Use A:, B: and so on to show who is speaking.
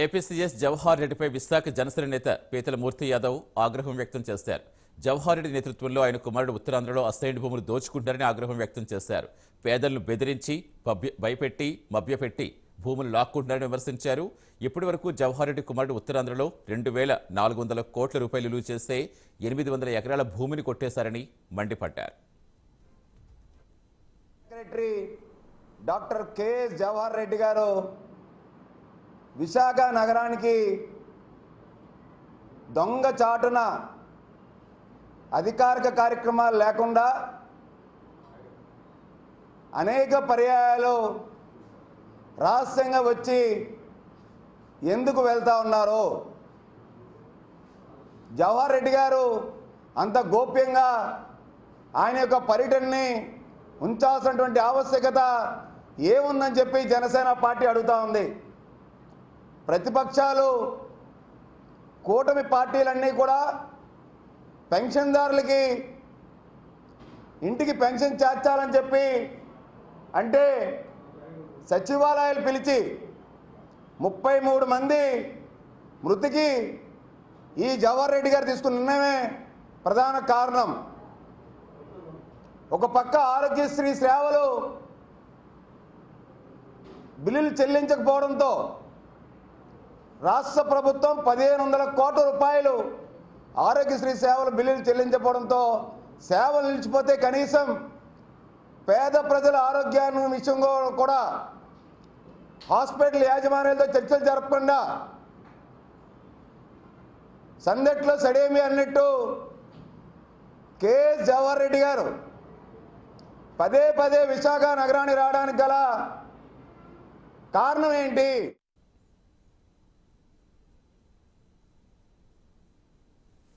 A: APCS Jawahar రెడ్డిపై విశాఖ జనసేన నేత పీతల మూర్తి యాదవ్ ఆగ్రహం వ్యక్తం చేశారు. జవహర్ రెడ్డి నేతృత్వంలో ఆయన కుమారుడు ఉత్తరాంధ్రలో అసైన్డ్ భూములు దోచుకుంటారని ఆగ్రహం వ్యక్తం చేశారు. పేదలను బెదిరించి భయపెట్టి మభ్యపెట్టి భూములు లాక్కుంటున్నారని విమర్శించారు. ఇప్పటి వరకు జవహర్ రెడ్డి కుమారుడు ఉత్తరాంధ్రలో రెండు వేల నాలుగు వందల కోట్ల రూపాయలు విలువ చేస్తే ఎనిమిది వందల ఎకరాల భూమిని కొట్టేశారని మండిపడ్డారు.
B: Secretary doctor KS Jawahar Reddy గారు విశాఖ నగరానికి దొంగ చాటున అధికారిక కార్యక్రమాలు లేకుండా అనేక పర్యాయాలు రహస్యంగా వచ్చి ఎందుకు వెళ్తా ఉన్నారు? జవహర్ రెడ్డి గారు అంత గోప్యంగా ఆయన యొక్క పర్యటనని ఉంచాల్సినటువంటి ఆవశ్యకత ఏముందని చెప్పి జనసేన పార్టీ అడుగుతూ ఉంది. ప్రతిపక్షాలు కూటమి పార్టీలన్నీ కూడా పెన్షన్దారులకి ఇంటికి పెన్షన్ చేర్చాలని చెప్పి అంటే సచివాలయాలు పిలిచి ముప్పై మూడు మంది మృతికి ఈ జవహర్ రెడ్డి గారు తీసుకున్న నిర్ణయమే ప్రధాన కారణం. ఒక పక్క ఆరోగ్యశ్రీ సేవలు బిల్లులు చెల్లించకపోవడంతో రాష్ట్ర ప్రభుత్వం పదిహేను వందల కోట్ల రూపాయలు ఆరోగ్యశ్రీ సేవల బిల్లులు చెల్లించబడంతో సేవలు నిలిచిపోతే కనీసం పేద ప్రజల ఆరోగ్యాన్ని విషయంలో కూడా హాస్పిటల్ యాజమాన్యాలతో చర్చలు జరపకుండా సందట్లో సడేమి అన్నట్టు కేఎస్ జవహర్ రెడ్డి గారు పదే పదే విశాఖ నగరానికి రావడానికి గల కారణం ఏంటి?